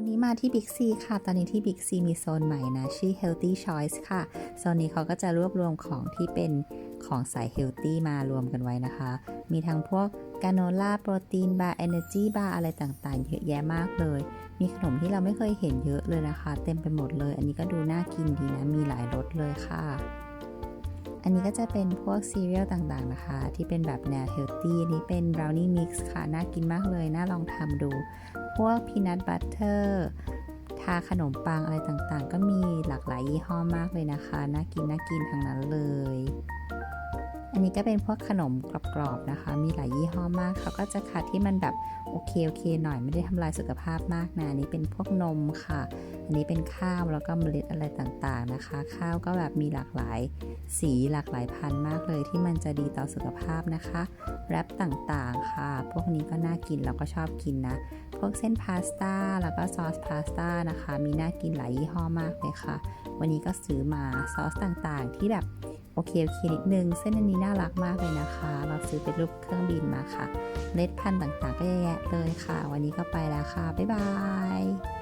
วันนี้มาที่บิ๊กซีค่ะ ตอนนี้ที่บิ๊กซีมีโซนใหม่นะ ชื่อ Healthy Choice ค่ะ โซนนี้เขาก็จะรวบรวมของที่เป็นของสาย Healthy มารวมกันไว้นะคะ มีทั้งพวกกาโนล่า โปรตีนบาร์ Energy บาร์ อะไรต่างๆ เยอะแยะมากเลย มีขนมที่เราไม่เคยเห็นเยอะเลยนะคะ เต็มไปหมดเลย อันนี้ก็ดูน่ากินดีนะ มีหลายรสเลยค่ะ อันนี้ก็จะเป็นพวกซีเรียลต่างๆนะคะ ที่เป็นแบบแนวเฮลตี้นี้เป็นบราวนี่มิกซ์ค่ะ น่ากินมากเลย น่าลองทำดู พวกพีนัทบัตเตอร์ทาขนมปังอะไรต่างๆ ก็มีหลากหลายยี่ห้อมากเลยนะคะ น่ากินน่ากินทั้งนั้นเลย อันนี้ก็เป็นพวกขนมกรอบๆนะคะ มีหลายยี่ห้อมาก เขาก็จะคัดที่มันแบบโอเคโอเคหน่อยไม่ได้ทำลายสุขภาพมากนะนนี้เป็นพวกนมค่ะ อันนี้เป็นข้าวแล้วก็เมล็ดอะไรต่างๆนะคะ ข้าวก็แบบมีหลากหลายสีหลากหลายพันธุ์มากเลยที่มันจะดีต่อสุขภาพนะคะแรปต่างๆค่ะ พวกนี้ก็น่ากินเราก็ชอบกินนะ พวกเส้นพาสต้าแล้วก็ซอสพาสต้านะคะ มีน่ากินหลายยี่ห้อมากเลยค่ะ วันนี้ก็ซื้อมาซอสต่างๆ ที่แบบโอเค โอเค นิดนึง เส้นอันนี้น่ารักมากเลยนะคะ เราซื้อเป็นรูปเครื่องบินมาค่ะเมล็ดพันธุ์ต่างๆ ก็เยอะแยะเลยค่ะ วันนี้ก็ไปแล้วค่ะ บ๊ายบาย